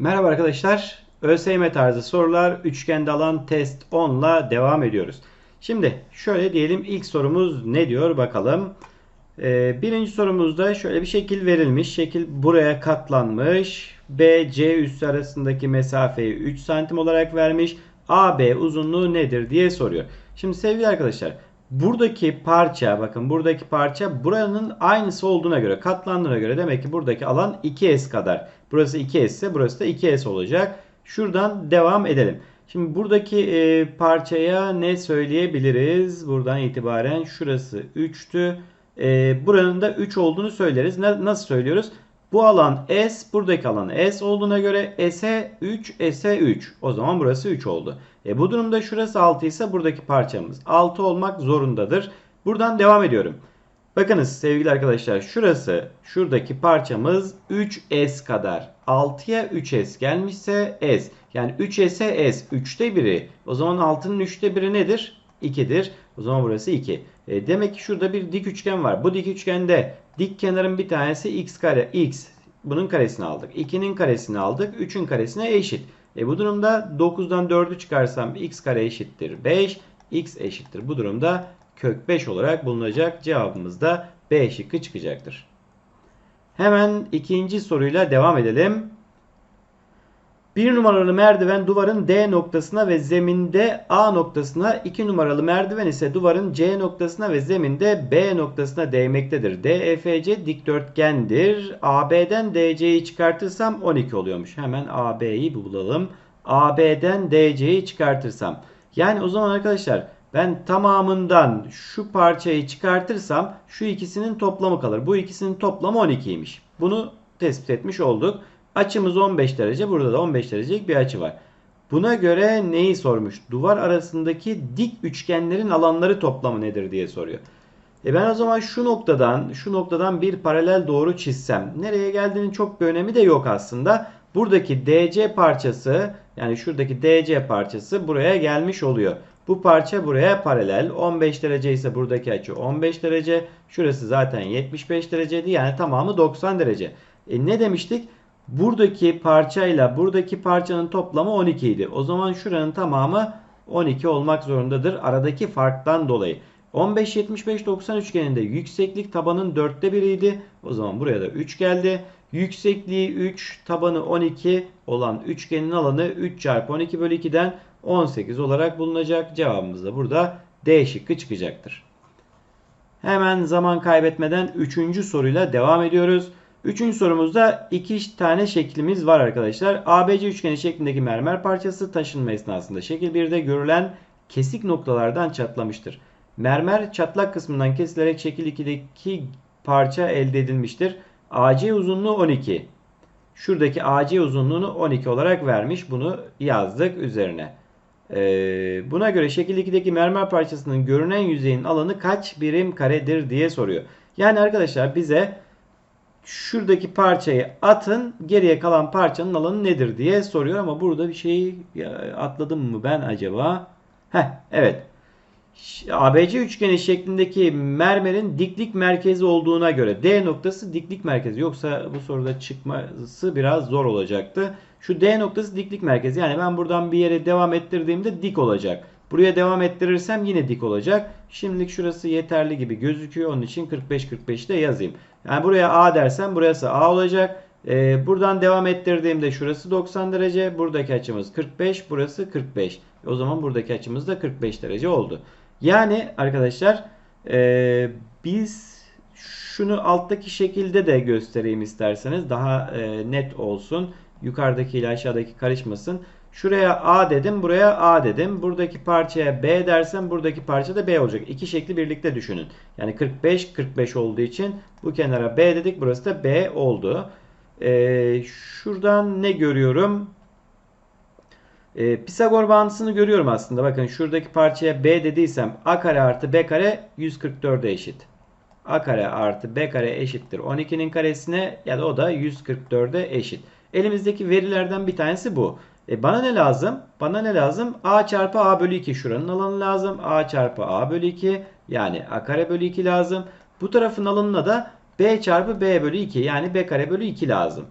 Merhaba arkadaşlar. ÖSYM tarzı sorular üçgende alan test 10 ile devam ediyoruz. Şimdi şöyle diyelim ilk sorumuz ne diyor bakalım. Ee, birinci sorumuzda şöyle bir şekil verilmiş. Şekil buraya katlanmış. B, C arasındaki mesafeyi 3 santim olarak vermiş. AB uzunluğu nedir diye soruyor. Şimdi sevgili arkadaşlar buradaki parça bakın buradaki parça buranın aynısı olduğuna göre katlandığına göre demek ki buradaki alan 2S kadar. Burası 2S ise burası da 2S olacak. Şuradan devam edelim. Şimdi buradaki e, parçaya ne söyleyebiliriz? Buradan itibaren şurası 3'tü. E, buranın da 3 olduğunu söyleriz. Ne, nasıl söylüyoruz? Bu alan S, buradaki alan S olduğuna göre S'e 3, S'e 3. O zaman burası 3 oldu. E bu durumda şurası 6 ise buradaki parçamız 6 olmak zorundadır. Buradan devam ediyorum. Bakınız sevgili arkadaşlar şurası şuradaki parçamız 3S kadar. 6'ya 3S gelmişse S. Yani 3S'e S. 3'te 1'i. O zaman 6'nın 3'te 1'i nedir? 2'dir. O zaman burası 2. E demek ki şurada bir dik üçgen var. Bu dik üçgende dik kenarın bir tanesi x kare x. Bunun karesini aldık. 2'nin karesini aldık. 3'ün karesine eşit. E bu durumda 9'dan 4'ü çıkarsam x kare eşittir 5. x eşittir. Bu durumda kök 5 olarak bulunacak. Cevabımız da B şıkkı çıkacaktır. Hemen ikinci soruyla devam edelim. Bir numaralı merdiven duvarın D noktasına ve zeminde A noktasına, 2 numaralı merdiven ise duvarın C noktasına ve zeminde B noktasına değmektedir. DEFC dikdörtgendir. AB'den DC'yi çıkartırsam 12 oluyormuş. Hemen AB'yi bulalım. AB'den DC'yi çıkartırsam. Yani o zaman arkadaşlar ben tamamından şu parçayı çıkartırsam şu ikisinin toplamı kalır. Bu ikisinin toplamı 12'ymiş. Bunu tespit etmiş olduk. Açımız 15 derece. Burada da 15 derecelik bir açı var. Buna göre neyi sormuş? Duvar arasındaki dik üçgenlerin alanları toplamı nedir diye soruyor. E ben o zaman şu noktadan şu noktadan bir paralel doğru çizsem nereye geldiğinin çok bir önemi de yok aslında. Buradaki DC parçası yani şuradaki DC parçası buraya gelmiş oluyor. Bu parça buraya paralel. 15 derece ise buradaki açı 15 derece. Şurası zaten 75 dereceydi. Yani tamamı 90 derece. E ne demiştik? Buradaki parçayla buradaki parçanın toplamı 12 idi. O zaman şuranın tamamı 12 olmak zorundadır. Aradaki farktan dolayı. 15 75 90 üçgeninde yükseklik tabanın 4'te 1'iydi. O zaman buraya da 3 geldi. Yüksekliği 3, tabanı 12 olan üçgenin alanı 3 çarpı 12 bölü 2'den 18 olarak bulunacak. Cevabımız da burada D şıkkı çıkacaktır. Hemen zaman kaybetmeden 3. soruyla devam ediyoruz. Üçüncü sorumuzda iki tane şeklimiz var arkadaşlar. ABC üçgeni şeklindeki mermer parçası taşınma esnasında şekil 1'de görülen kesik noktalardan çatlamıştır. Mermer çatlak kısmından kesilerek şekil 2'deki parça elde edilmiştir. AC uzunluğu 12. Şuradaki AC uzunluğunu 12 olarak vermiş. Bunu yazdık üzerine. Ee, buna göre şekil 2'deki mermer parçasının görünen yüzeyin alanı kaç birim karedir diye soruyor. Yani arkadaşlar bize şuradaki parçayı atın geriye kalan parçanın alanı nedir diye soruyor ama burada bir şey atladım mı ben acaba? Heh evet. ABC üçgeni şeklindeki mermerin diklik merkezi olduğuna göre D noktası diklik merkezi. Yoksa bu soruda çıkması biraz zor olacaktı. Şu D noktası diklik merkezi. Yani ben buradan bir yere devam ettirdiğimde dik olacak. Buraya devam ettirirsem yine dik olacak. Şimdilik şurası yeterli gibi gözüküyor. Onun için 45-45 de yazayım. Yani buraya A dersem burası A olacak. Ee, buradan devam ettirdiğimde şurası 90 derece. Buradaki açımız 45. Burası 45. O zaman buradaki açımız da 45 derece oldu. Yani arkadaşlar e, biz şunu alttaki şekilde de göstereyim isterseniz. Daha e, net olsun. Yukarıdaki ile aşağıdaki karışmasın. Şuraya A dedim, buraya A dedim. Buradaki parçaya B dersem buradaki parça da B olacak. İki şekli birlikte düşünün. Yani 45 45 olduğu için bu kenara B dedik. Burası da B oldu. Ee, şuradan ne görüyorum? Ee, Pisagor bağıntısını görüyorum aslında. Bakın şuradaki parçaya B dediysem A kare artı B kare 144'e eşit. A kare artı B kare eşittir 12'nin karesine ya da o da 144'e eşit. Elimizdeki verilerden bir tanesi bu. E bana ne lazım? Bana ne lazım? A çarpı A bölü 2 şuranın alanı lazım. A çarpı A bölü 2 yani A kare bölü 2 lazım. Bu tarafın alanına da B çarpı B bölü 2 yani B kare bölü 2 lazım.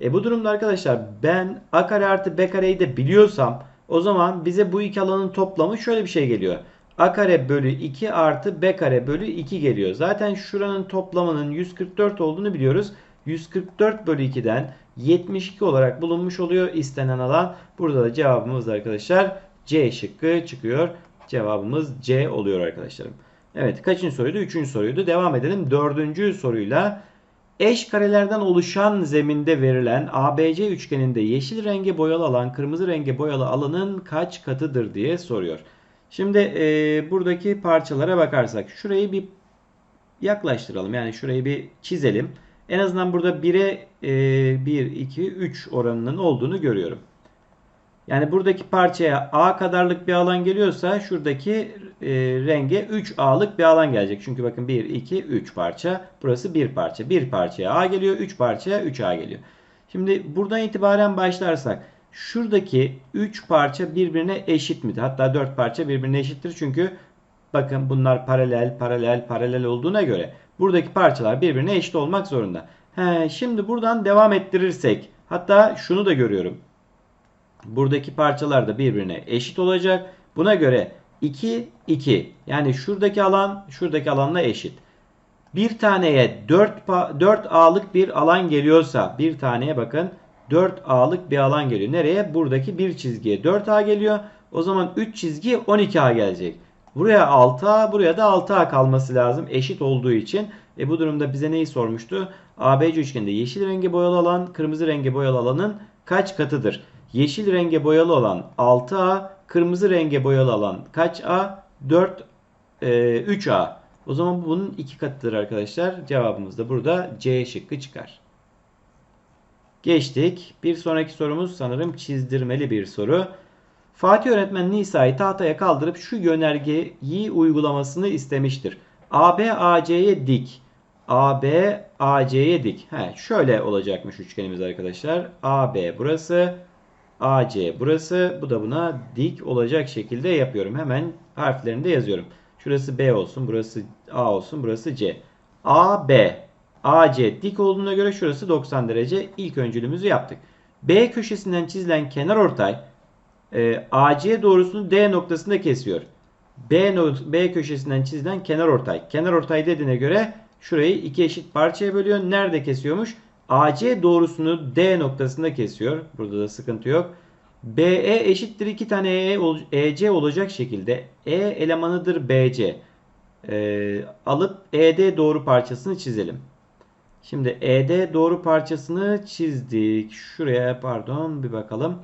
E bu durumda arkadaşlar ben a kare artı b kareyi de biliyorsam o zaman bize bu iki alanın toplamı şöyle bir şey geliyor. a kare bölü 2 artı b kare bölü 2 geliyor. Zaten şuranın toplamının 144 olduğunu biliyoruz. 144 bölü 2'den 72 olarak bulunmuş oluyor istenen alan. Burada da cevabımız arkadaşlar C şıkkı çıkıyor. Cevabımız C oluyor arkadaşlarım. Evet kaçıncı soruydu? Üçüncü soruydu. Devam edelim. Dördüncü soruyla eş karelerden oluşan zeminde verilen ABC üçgeninde yeşil renge boyalı alan kırmızı renge boyalı alanın kaç katıdır diye soruyor. Şimdi e, buradaki parçalara bakarsak şurayı bir yaklaştıralım. Yani şurayı bir çizelim. En azından burada 1'e e, 1, 2, 3 oranının olduğunu görüyorum. Yani buradaki parçaya A kadarlık bir alan geliyorsa şuradaki e, renge 3A'lık bir alan gelecek. Çünkü bakın 1, 2, 3 parça. Burası bir parça. Bir parçaya A geliyor. 3 parçaya 3A geliyor. Şimdi buradan itibaren başlarsak şuradaki 3 parça birbirine eşit midir? Hatta 4 parça birbirine eşittir. Çünkü bakın bunlar paralel, paralel, paralel olduğuna göre buradaki parçalar birbirine eşit olmak zorunda. He, şimdi buradan devam ettirirsek hatta şunu da görüyorum. Buradaki parçalar da birbirine eşit olacak. Buna göre 2 2 yani şuradaki alan şuradaki alanla eşit. Bir taneye 4 4A'lık bir alan geliyorsa bir taneye bakın 4A'lık bir alan geliyor. Nereye? Buradaki bir çizgiye 4A geliyor. O zaman 3 çizgi 12A gelecek. Buraya 6A, buraya da 6A kalması lazım eşit olduğu için. E bu durumda bize neyi sormuştu? ABC üçgeninde yeşil rengi boyalı alan, kırmızı rengi boyalı alanın kaç katıdır? Yeşil renge boyalı olan 6A, kırmızı renge boyalı alan kaç A? 4 e, 3A. O zaman bunun iki katıdır arkadaşlar. Cevabımız da burada C şıkkı çıkar. Geçtik. Bir sonraki sorumuz sanırım çizdirmeli bir soru. Fatih öğretmen Nisa'yı tahtaya kaldırıp şu yönergeyi uygulamasını istemiştir. AB AC'ye dik. AB AC'ye dik. He, şöyle olacakmış üçgenimiz arkadaşlar. AB burası. AC burası. Bu da buna dik olacak şekilde yapıyorum. Hemen harflerini de yazıyorum. Şurası B olsun. Burası A olsun. Burası C. AB. AC dik olduğuna göre şurası 90 derece. İlk öncülümüzü yaptık. B köşesinden çizilen kenar ortay e, AC doğrusunu D noktasında kesiyor. B, B köşesinden çizilen kenar ortay. Kenar ortay dediğine göre şurayı iki eşit parçaya bölüyor. Nerede kesiyormuş? AC doğrusunu D noktasında kesiyor. Burada da sıkıntı yok. BE eşittir 2 tane EE, EC olacak şekilde E elemanıdır BC. Ee, alıp ED doğru parçasını çizelim. Şimdi ED doğru parçasını çizdik. Şuraya pardon bir bakalım.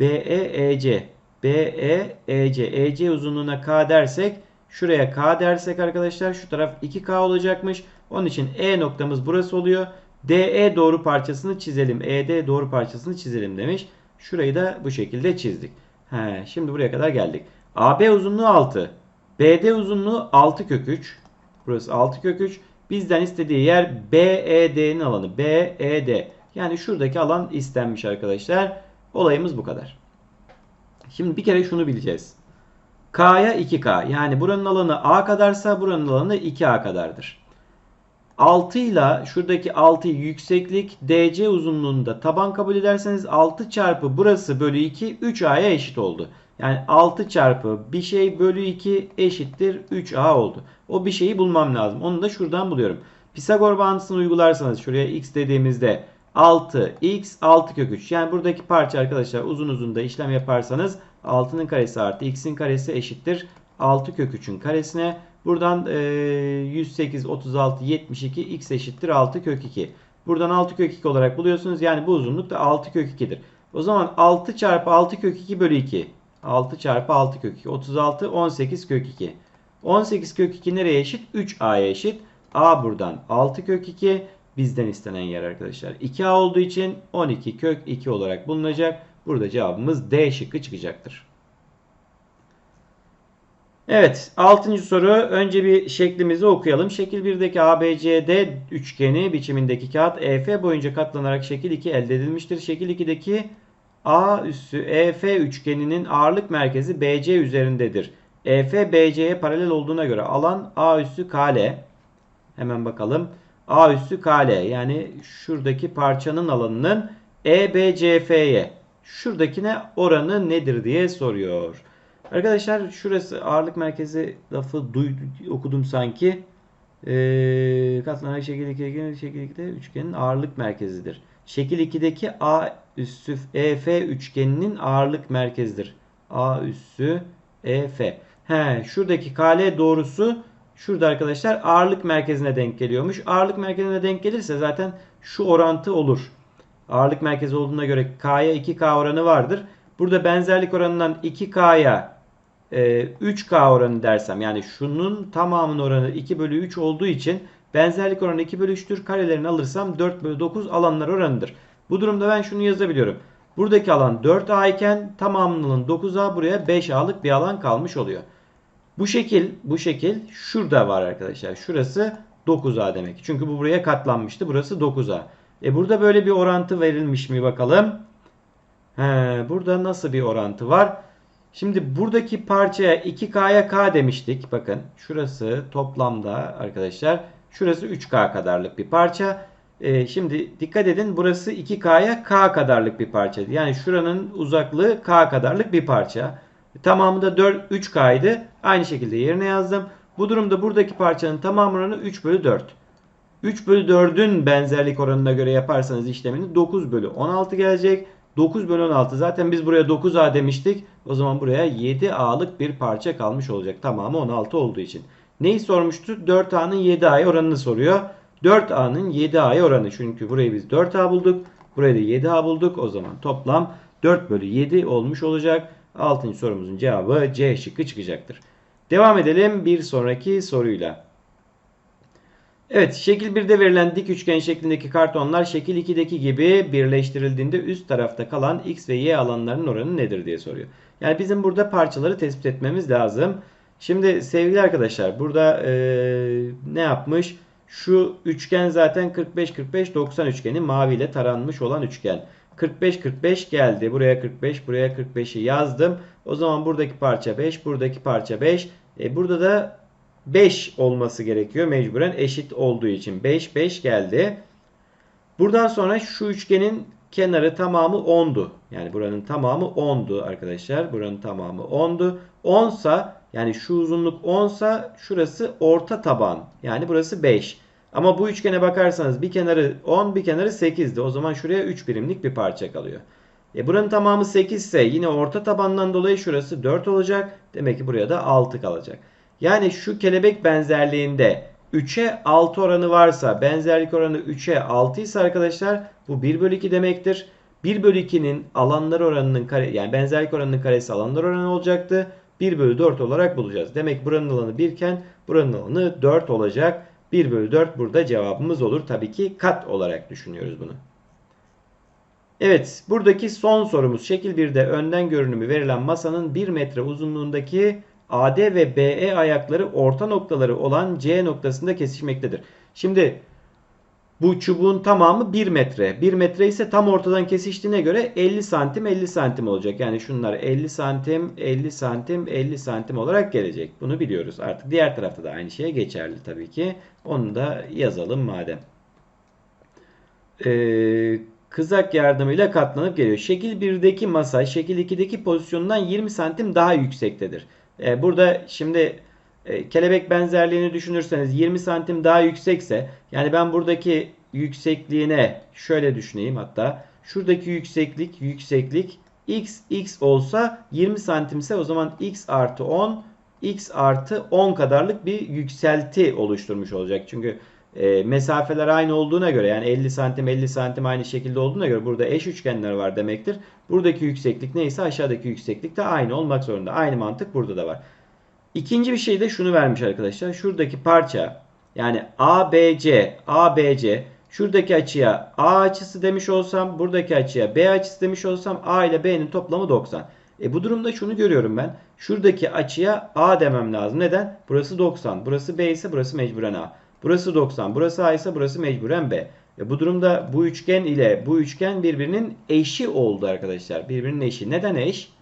BE EC. BE EC. EC uzunluğuna K dersek şuraya K dersek arkadaşlar şu taraf 2K olacakmış. Onun için E noktamız burası oluyor. DE doğru parçasını çizelim. ED doğru parçasını çizelim demiş. Şurayı da bu şekilde çizdik. He, şimdi buraya kadar geldik. AB uzunluğu 6. BD uzunluğu 6 kök 3. Burası 6 kök 3. Bizden istediği yer BED'nin alanı. BED. Yani şuradaki alan istenmiş arkadaşlar. Olayımız bu kadar. Şimdi bir kere şunu bileceğiz. K'ya 2K. Yani buranın alanı A kadarsa buranın alanı 2A kadardır. 6 ile şuradaki 6 yükseklik DC uzunluğunda taban kabul ederseniz 6 çarpı burası bölü 2 3A'ya eşit oldu. Yani 6 çarpı bir şey bölü 2 eşittir 3A oldu. O bir şeyi bulmam lazım. Onu da şuradan buluyorum. Pisagor bağıntısını uygularsanız şuraya x dediğimizde 6 x 6 kök 3. Yani buradaki parça arkadaşlar uzun uzun da işlem yaparsanız 6'nın karesi artı x'in karesi eşittir 6 kök 3'ün karesine. Buradan e, 108, 36, 72 x eşittir 6 kök 2. Buradan 6 kök 2 olarak buluyorsunuz. Yani bu uzunluk da 6 kök 2'dir. O zaman 6 çarpı 6 kök 2 bölü 2. 6 çarpı 6 kök 2. 36, 18 kök 2. 18 kök 2 nereye eşit? 3a'ya eşit. a buradan 6 kök 2. Bizden istenen yer arkadaşlar. 2a olduğu için 12 kök 2 olarak bulunacak. Burada cevabımız D şıkkı çıkacaktır. Evet 6. soru önce bir şeklimizi okuyalım. Şekil 1'deki ABCD üçgeni biçimindeki kağıt EF boyunca katlanarak şekil 2 elde edilmiştir. Şekil 2'deki A üssü EF üçgeninin ağırlık merkezi BC üzerindedir. EF BC'ye paralel olduğuna göre alan A üssü KL. Hemen bakalım. A üssü KL yani şuradaki parçanın alanının EBCF'ye şuradakine oranı nedir diye soruyor. Arkadaşlar şurası ağırlık merkezi lafı duydum, okudum sanki. Ee, katlanarak şekil 2'deki şekil 2'de üçgenin ağırlık merkezidir. Şekil 2'deki A üssü EF üçgeninin ağırlık merkezidir. A üssü EF. He, şuradaki KL doğrusu şurada arkadaşlar ağırlık merkezine denk geliyormuş. Ağırlık merkezine denk gelirse zaten şu orantı olur. Ağırlık merkezi olduğuna göre K'ya 2K oranı vardır. Burada benzerlik oranından 2K'ya e, 3K oranı dersem yani şunun tamamının oranı 2 bölü 3 olduğu için benzerlik oranı 2 bölü 3'tür. Karelerini alırsam 4 bölü 9 alanlar oranıdır. Bu durumda ben şunu yazabiliyorum. Buradaki alan 4A iken tamamının alanı 9A buraya 5A'lık bir alan kalmış oluyor. Bu şekil bu şekil şurada var arkadaşlar. Şurası 9A demek. Çünkü bu buraya katlanmıştı. Burası 9A. E burada böyle bir orantı verilmiş mi bakalım? He, burada nasıl bir orantı var? Şimdi buradaki parçaya 2K'ya K demiştik. Bakın şurası toplamda arkadaşlar. Şurası 3K kadarlık bir parça. Ee, şimdi dikkat edin burası 2K'ya K kadarlık bir parça. Yani şuranın uzaklığı K kadarlık bir parça. Tamamı da 4, 3K idi. Aynı şekilde yerine yazdım. Bu durumda buradaki parçanın tamam oranı 3 bölü 4. 3 bölü 4'ün benzerlik oranına göre yaparsanız işlemini 9 bölü 16 gelecek. 9 bölü 16 zaten biz buraya 9A demiştik. O zaman buraya 7A'lık bir parça kalmış olacak. Tamamı 16 olduğu için. Neyi sormuştu? 4A'nın 7A'ya oranını soruyor. 4A'nın 7A'ya oranı. Çünkü burayı biz 4A bulduk. Burayı da 7A bulduk. O zaman toplam 4 bölü 7 olmuş olacak. 6. sorumuzun cevabı C şıkkı çıkacaktır. Devam edelim bir sonraki soruyla. Evet, şekil 1'de verilen dik üçgen şeklindeki kartonlar şekil 2'deki gibi birleştirildiğinde üst tarafta kalan x ve y alanlarının oranı nedir diye soruyor. Yani bizim burada parçaları tespit etmemiz lazım. Şimdi sevgili arkadaşlar burada e, ne yapmış? Şu üçgen zaten 45-45-90 üçgeni maviyle taranmış olan üçgen. 45-45 geldi. Buraya 45, buraya 45'i yazdım. O zaman buradaki parça 5, buradaki parça 5. E, burada da 5 olması gerekiyor mecburen eşit olduğu için. 5 5 geldi. Buradan sonra şu üçgenin kenarı tamamı 10'du. Yani buranın tamamı 10'du arkadaşlar. Buranın tamamı 10'du. 10 sa yani şu uzunluk 10 sa şurası orta taban. Yani burası 5. Ama bu üçgene bakarsanız bir kenarı 10 bir kenarı 8'di. O zaman şuraya 3 birimlik bir parça kalıyor. E buranın tamamı 8 ise yine orta tabandan dolayı şurası 4 olacak. Demek ki buraya da 6 kalacak. Yani şu kelebek benzerliğinde 3'e 6 oranı varsa benzerlik oranı 3'e 6 ise arkadaşlar bu 1 bölü 2 demektir. 1 bölü 2'nin alanlar oranının kare yani benzerlik oranının karesi alanlar oranı olacaktı. 1 bölü 4 olarak bulacağız. Demek buranın alanı 1 iken buranın alanı 4 olacak. 1 bölü 4 burada cevabımız olur. Tabii ki kat olarak düşünüyoruz bunu. Evet buradaki son sorumuz şekil 1'de önden görünümü verilen masanın 1 metre uzunluğundaki AD ve BE ayakları orta noktaları olan C noktasında kesişmektedir. Şimdi bu çubuğun tamamı 1 metre. 1 metre ise tam ortadan kesiştiğine göre 50 santim 50 santim olacak. Yani şunlar 50 santim 50 santim 50 santim olarak gelecek. Bunu biliyoruz. Artık diğer tarafta da aynı şeye geçerli tabii ki. Onu da yazalım madem. Ee, kızak yardımıyla katlanıp geliyor. Şekil 1'deki masa şekil 2'deki pozisyonundan 20 santim daha yüksektedir. Ee, burada şimdi e, kelebek benzerliğini düşünürseniz 20 santim daha yüksekse yani ben buradaki yüksekliğine şöyle düşüneyim hatta şuradaki yükseklik yükseklik x x olsa 20 santimse o zaman x artı 10 x artı 10 kadarlık bir yükselti oluşturmuş olacak. Çünkü e, mesafeler aynı olduğuna göre yani 50 santim 50 santim aynı şekilde olduğuna göre burada eş üçgenler var demektir. Buradaki yükseklik neyse aşağıdaki yükseklik de aynı olmak zorunda. Aynı mantık burada da var. İkinci bir şey de şunu vermiş arkadaşlar. Şuradaki parça yani ABC, ABC şuradaki açıya A açısı demiş olsam buradaki açıya B açısı demiş olsam A ile B'nin toplamı 90. E bu durumda şunu görüyorum ben. Şuradaki açıya A demem lazım. Neden? Burası 90. Burası B ise burası mecburen A. Burası 90. Burası A ise burası mecburen B. E bu durumda bu üçgen ile bu üçgen birbirinin eşi oldu arkadaşlar. Birbirinin eşi. Neden eş?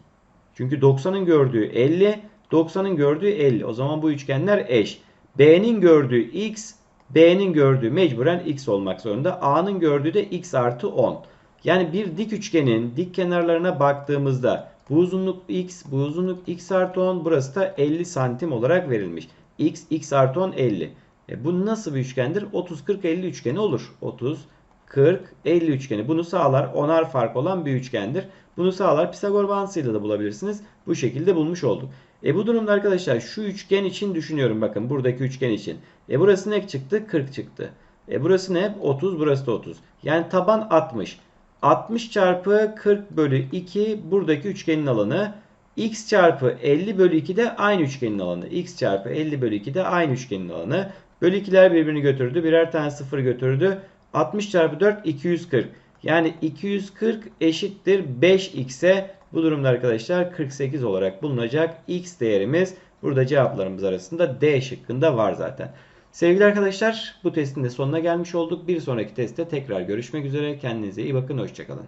Çünkü 90'ın gördüğü 50, 90'ın gördüğü 50. O zaman bu üçgenler eş. B'nin gördüğü x, B'nin gördüğü mecburen x olmak zorunda. A'nın gördüğü de x artı 10. Yani bir dik üçgenin dik kenarlarına baktığımızda bu uzunluk x, bu uzunluk x artı 10, burası da 50 santim olarak verilmiş. x, x artı 10 50. E bu nasıl bir üçgendir? 30, 40, 50 üçgeni olur. 30, 40, 50 üçgeni. Bunu sağlar. Onar fark olan bir üçgendir. Bunu sağlar. Pisagor bağıntısıyla da bulabilirsiniz. Bu şekilde bulmuş olduk. E bu durumda arkadaşlar şu üçgen için düşünüyorum. Bakın buradaki üçgen için. E burası ne çıktı? 40 çıktı. E burası ne? 30, burası da 30. Yani taban 60. 60 çarpı 40 bölü 2 buradaki üçgenin alanı. x çarpı 50 bölü 2 de aynı üçgenin alanı. x çarpı 50 bölü 2 de aynı üçgenin alanı. Bölü 2'ler birbirini götürdü. Birer tane sıfır götürdü. 60 çarpı 4 240. Yani 240 eşittir 5x'e. Bu durumda arkadaşlar 48 olarak bulunacak x değerimiz. Burada cevaplarımız arasında D şıkkında var zaten. Sevgili arkadaşlar bu testin de sonuna gelmiş olduk. Bir sonraki testte tekrar görüşmek üzere. Kendinize iyi bakın. Hoşçakalın.